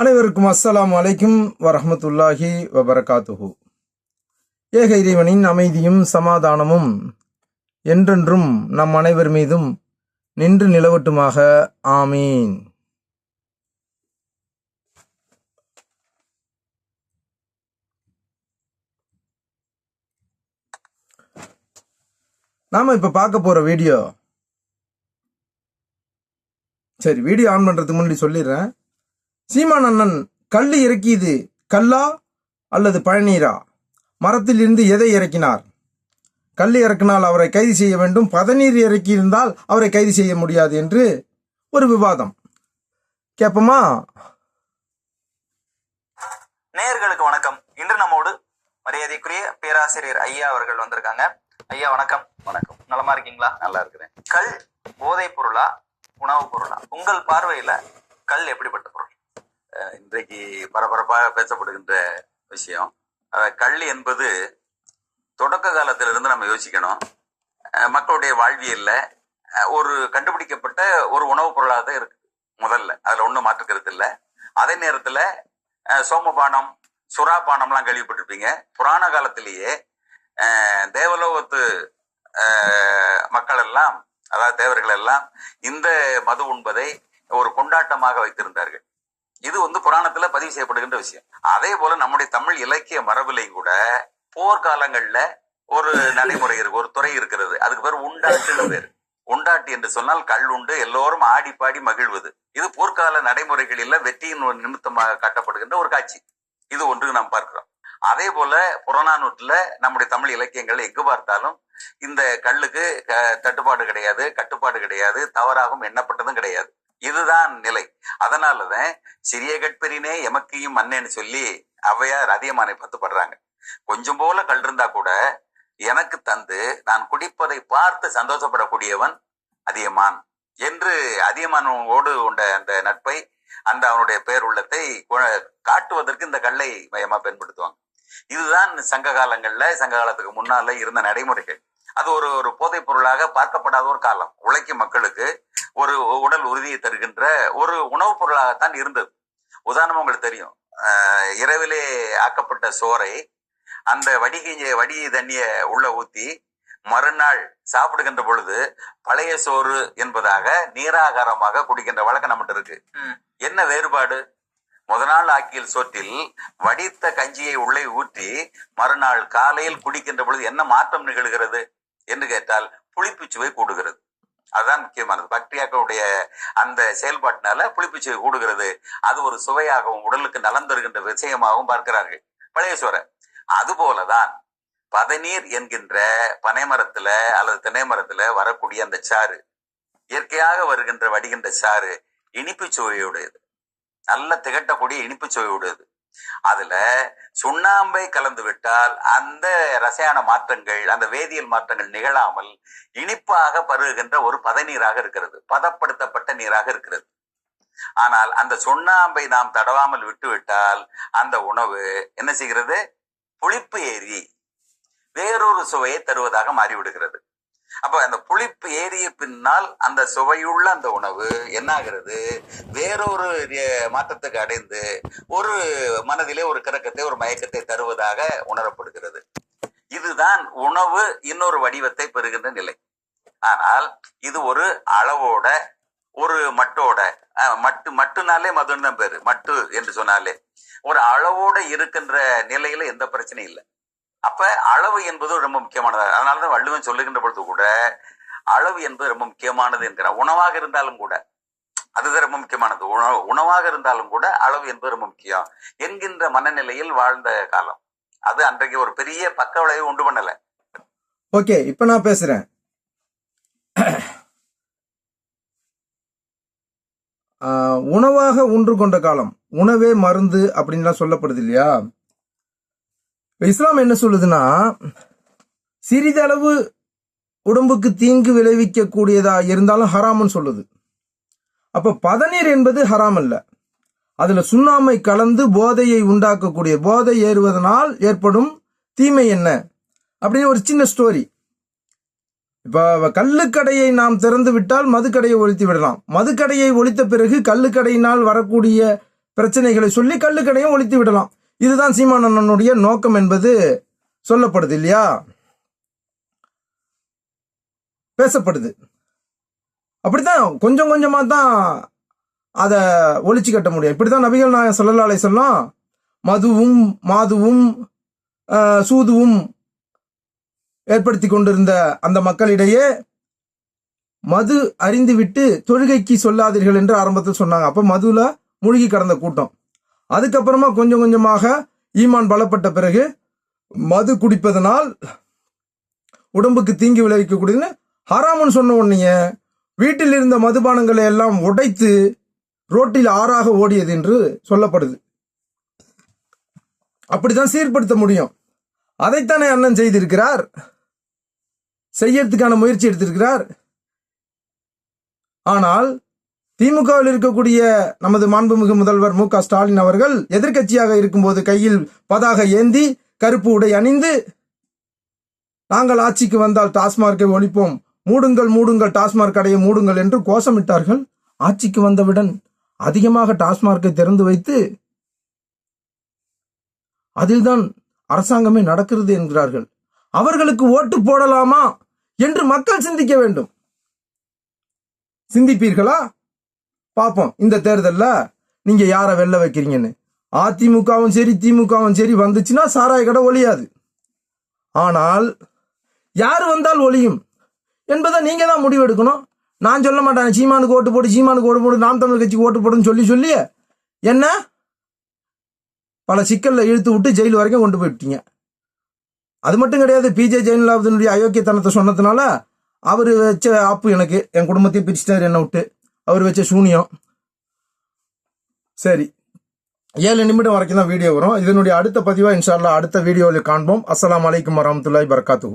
அனைவருக்கும் அஸ்ஸலாம் அலைக்கும் வரஹ்மத்துல்லாஹி வபரகாத்துஹு. ஏக இறைவனின் அமைதியும் சமாதானமும் என்றென்றும் நம் அனைவர் மீதும் நின்று நிலவட்டுமாக. ஆமீன். நாம இப்ப பார்க்க போற வீடியோ சரி வீடியோ ஆன் பண்றதுக்கு முன்னாடி சொல்லிடுறேன். சீமான் அண்ணன் கல் இறக்கியது கல்லா அல்லது பழநீரா? மரத்தில் இருந்து எதை இறக்கினார்? கல் இறக்கினால் அவரை கைது செய்ய வேண்டும். பதநீர் இறக்கியிருந்தால் அவரை கைது செய்ய முடியாது என்று ஒரு விவாதம். கேட்போமா நேயர்களுக்கு வணக்கம். இன்று நம்மோடு மரியாதைக்குரிய பேராசிரியர் ஐயா அவர்கள் வந்திருக்காங்க. ஐயா வணக்கம். வணக்கம். நலமா இருக்கீங்களா? நல்லா இருக்கிறேன். கல் போதைப் பொருளா உணவுப் பொருளா? உங்கள் பார்வையில கல் எப்படிப்பட்ட பொருள்? இன்றைக்கு பரபரப்பாக பேசப்படுகின்ற விஷயம். அஹ் கல் என்பது தொடக்க காலத்திலிருந்து நம்ம யோசிக்கணும். மக்களுடைய வாழ்வியல்ல ஒரு கண்டுபிடிக்கப்பட்ட ஒரு உணவுப் பொருளாக தான் இருக்கு முதல்ல. அதுல ஒண்ணும் மாற்றுக்கிறது இல்லை. அதே நேரத்துல சோமபானம் சுறாபானம்லாம் கேள்விப்பட்டிருப்பீங்க. புராண காலத்திலேயே தேவலோகத்து மக்கள் எல்லாம் அதாவது தேவர்கள் எல்லாம் இந்த மது உண்பதை ஒரு கொண்டாட்டமாக வைத்திருந்தார்கள். இது வந்து புராணத்துல பதிவு செய்யப்படுகின்ற விஷயம். அதே போல நம்முடைய தமிழ் இலக்கிய மரபுலையும் கூட போர்க்காலங்கள்ல ஒரு நடைமுறை இருக்கு ஒரு துறை இருக்கிறது. அதுக்கு பேர் உண்டாட்டுன்னு பேர். உண்டாட்டி என்று சொன்னால் கல் உண்டு எல்லோரும் ஆடி பாடி மகிழ்வது. இது போர்க்கால நடைமுறைகளில் வெற்றியின் நிமித்தமாக காட்டப்படுகின்ற ஒரு காட்சி. இது ஒன்று நாம் பார்க்கிறோம். அதே போல புறநானூற்றுல நம்முடைய தமிழ் இலக்கியங்கள் எங்கு பார்த்தாலும் இந்த கல்லுக்கு தட்டுப்பாடு கிடையாது கட்டுப்பாடு கிடையாது தவறாகவும் எண்ணப்பட்டதும் கிடையாது. இதுதான் நிலை. அதனாலதான் சிறிய கட்பெரினே எமக்கையும் மன்னேன்னு சொல்லி அவையார் அதியமானை பத்து படுறாங்க கொஞ்சம் போல கல் இருந்தா கூட எனக்கு தந்து நான் குடிப்பதை பார்த்து சந்தோஷப்படக்கூடியவன் அதியமான் என்று அதியமானோடு உண்ட அந்த நட்பை அந்த அவனுடைய பேர் உள்ளத்தை காட்டுவதற்கு இந்த கல்லை மையமா பயன்படுத்துவாங்க. இதுதான் சங்க காலங்கள்ல சங்க காலத்துக்கு முன்னால இருந்த நடைமுறைகள். அது ஒரு ஒரு போதைப் பொருளாக பார்க்கப்படாத ஒரு காலம். உழைக்கும் மக்களுக்கு ஒரு உடல் உறுதியை தருகின்ற ஒரு உணவுப் பொருளாகத்தான் இருந்தது. உதாரணம் உங்களுக்கு தெரியும். இரவிலே ஆக்கப்பட்ட சோறை அந்த வடிகை வடி தண்ணிய உள்ள ஊத்தி மறுநாள் சாப்பிடுகின்ற பொழுது பழைய சோறு என்பதாக நீராகாரமாக குடிக்கின்ற வழக்கம் நம்மகிட்ட இருக்கு. என்ன வேறுபாடு? முத நாள் ஆக்கியல் சோற்றில் வடித்த கஞ்சியை உள்ளே ஊற்றி மறுநாள் காலையில் குடிக்கின்ற பொழுது என்ன மாற்றம் நிகழ்கிறது? என்று கேட்டால் புளிப்புச் சுவை கூடுகிறது. அதுதான் முக்கியமானது. பாக்டீரியாக்களுடைய அந்த செயல்பாட்டினால புளிப்புச் கூடுகிறது. அது ஒரு சுவையாகவும் உடலுக்கு நலம் தருகின்ற விஷயமாகவும் பார்க்கிறார்கள். பழைய அதுபோலதான் பதநீர் என்கின்ற பனைமரத்துல அல்லது திணை மரத்துல வரக்கூடிய அந்த சாறு இயற்கையாக வருகின்ற வடிகின்ற சாறு இனிப்பு சுவையுடையது. நல்ல திகட்டக்கூடிய இனிப்பு சுவையுடையது. அதுல சுண்ணாம்பை கலந்து விட்டால் அந்த ரசாயன மாற்றங்கள் அந்த வேதியியல் மாற்றங்கள் நிகழாமல் இனிப்பாக பருகுகின்ற ஒரு பதநீராக இருக்கிறது பதப்படுத்தப்பட்ட நீராக இருக்கிறது. ஆனால் அந்த சுண்ணாம்பை நாம் தடவாமல் விட்டுவிட்டால் அந்த உணவு என்ன செய்கிறது? புளிப்பு ஏறி வேறொரு சுவையை தருவதாக மாறிவிடுகிறது. அப்ப அந்த புளிப்பு ஏறிய பின்னால் அந்த சுவையுள்ள அந்த உணவு என்னாகிறது? வேறொரு மாற்றத்துக்கு அடைந்து ஒரு மனதிலே ஒரு கிறக்கத்தை ஒரு மயக்கத்தை தருவதாக உணரப்படுகிறது. இதுதான் உணவு இன்னொரு வடிவத்தை பெறுகின்ற நிலை. ஆனால் இது ஒரு அளவோட ஒரு மட்டோட அஹ், மட்டு மட்டுனாலே மதுன்னு தான் பேரு. மட்டு என்று சொன்னாலே. ஒரு அளவோட இருக்கின்ற நிலையில எந்த பிரச்சனையும் இல்லை. அப்ப அளவு என்பது ரொம்ப முக்கியமானது? அதனாலதான் வள்ளுவன் சொல்லுகின்ற பொழுது கூட அளவு என்பது ரொம்ப முக்கியமானது என்கிறார் உணவாக இருந்தாலும் கூட. அதுதான் ரொம்ப முக்கியமானது. உணவு உணவாக இருந்தாலும் கூட அளவு என்பது ரொம்ப முக்கியம் என்கின்ற மனநிலையில் வாழ்ந்த காலம். அது அன்றைக்கு ஒரு பெரிய பக்க விளைவு உண்டு பண்ணல. ஓகே இப்போ நான் பேசுறேன். ஆஹ், உணவாக ஒன்று கொண்ட காலம் உணவே மருந்து அப்படின்லாம் சொல்லப்படுது இல்லையா? இஸ்லாம் என்ன சொல்லுதுன்னா சிறிதளவு உடம்புக்கு தீங்கு விளைவிக்க கூடியதா இருந்தாலும் ஹராம்னு சொல்லுது. அப்ப பதநீர் என்பது ஹராம் அல்ல. அதுல சுண்ணாமை கலந்து போதையை உண்டாக்கக்கூடிய போதை ஏறுவதனால் ஏற்படும் தீமை என்ன? அப்படின்னு ஒரு சின்ன ஸ்டோரி இப்ப கள்ளுக்கடையை நாம் திறந்து விட்டால் மதுக்கடையை ஒழித்து விடலாம். மதுக்கடையை ஒழித்த பிறகு கல்லுக்கடையினால் வரக்கூடிய பிரச்சனைகளை சொல்லி கல்லுக்கடையும் ஒழித்து விடலாம். இதுதான் சீமான் அண்ணனுடைய நோக்கம் என்பது சொல்லப்படுது இல்லையா? பேசப்படுது. அப்படித்தான் கொஞ்சம் கொஞ்சமாக தான் அதை ஒழிச்சு கட்ட முடியும். இப்படித்தான் நபிகள் நாயகம் சொல்லலாலே அலைஹி மதுவும் மாதுவும் சூதுவும் ஏற்படுத்தி கொண்டிருந்த அந்த மக்களிடையே மது அறிந்துவிட்டு தொழுகைக்கு சொல்லாதீர்கள் என்று ஆரம்பத்தில் சொன்னாங்க. அப்போ மதுவில் மூழ்கி கடந்த கூட்டம். அதுக்கப்புறமா கொஞ்சம் கொஞ்சமாக ஈமான் பலப்பட்ட பிறகு மது குடிப்பதனால் உடம்புக்கு தீங்கு விளைவிக்கக்கூடியதுன்னு ஹராமுன்னு சொன்ன உடனே வீட்டில் இருந்த மதுபானங்களை எல்லாம் உடைத்து ரோட்டில் ஆறாக ஓடியது என்று சொல்லப்படுது. அப்படித்தான் சீர்படுத்த முடியும். அதைத்தானே அண்ணன் செய்திருக்கிறார். செய்யறதுக்கான முயற்சி எடுத்திருக்கிறார். ஆனால் திமுகவில் இருக்கக்கூடிய நமது மாண்புமிகு முதல்வர் மு க ஸ்டாலின் அவர்கள் எதிர்க்கட்சியாக இருக்கும்போது கையில் பதாக ஏந்தி கருப்பு உடை அணிந்து நாங்கள் ஆட்சிக்கு வந்தால் டாஸ்மார்க்கை ஒழிப்போம். மூடுங்கள் மூடுங்கள் டாஸ்மார்க் கடையை மூடுங்கள் என்று கோஷமிட்டார்கள். ஆட்சிக்கு வந்தவுடன் அதிகமாக டாஸ்மார்க்கை திறந்து வைத்து அதில்தான் அரசாங்கமே நடக்கிறது என்கிறார்கள். அவர்களுக்கு ஓட்டு போடலாமா? என்று மக்கள் சிந்திக்க வேண்டும். சிந்திப்பீர்களா? பார்ப்போம். இந்த தேர்தலில் நீங்க யாரை வெல்ல வைக்கிறீங்கன்னு? அதிமுகவும் சரி திமுகவும் சரி வந்துச்சுன்னா சாராய கடை ஒழியாது. ஆனால் யார் வந்தால் ஒழியும் என்பதை நீங்க தான் முடிவெடுக்கணும். நான் சொல்ல மாட்டேன் சீமானுக்கு ஓட்டு போடு சீமானுக்கு ஓட்டு போடு நாம் தமிழ் கட்சிக்கு ஓட்டு போடுன்னு சொல்லி சொல்லி என்ன? பல சிக்கலில் இழுத்து விட்டு ஜெயில் வரைக்கும் கொண்டு போயிட்டீங்க. அது மட்டும் கிடையாது பிஜே ஜெயலலிதாவுடைய அயோக்கியத்தனத்தை சொன்னதுனால அவர் வச்ச ஆப்பு எனக்கு என் குடும்பத்தையும் பிரிச்சிட்டார் என்னை விட்டு. அவர் வச்ச சூனியம். சரி. ஏழு நிமிடம் வரைக்கும் தான் வீடியோ வரும். இதனுடைய அடுத்த பதிவாக இன்ஷால்லா அடுத்த வீடியோவில் காண்போம். அஸ்லாம் வலைக்கம் வரமத்துல்லாய் பர்காத்து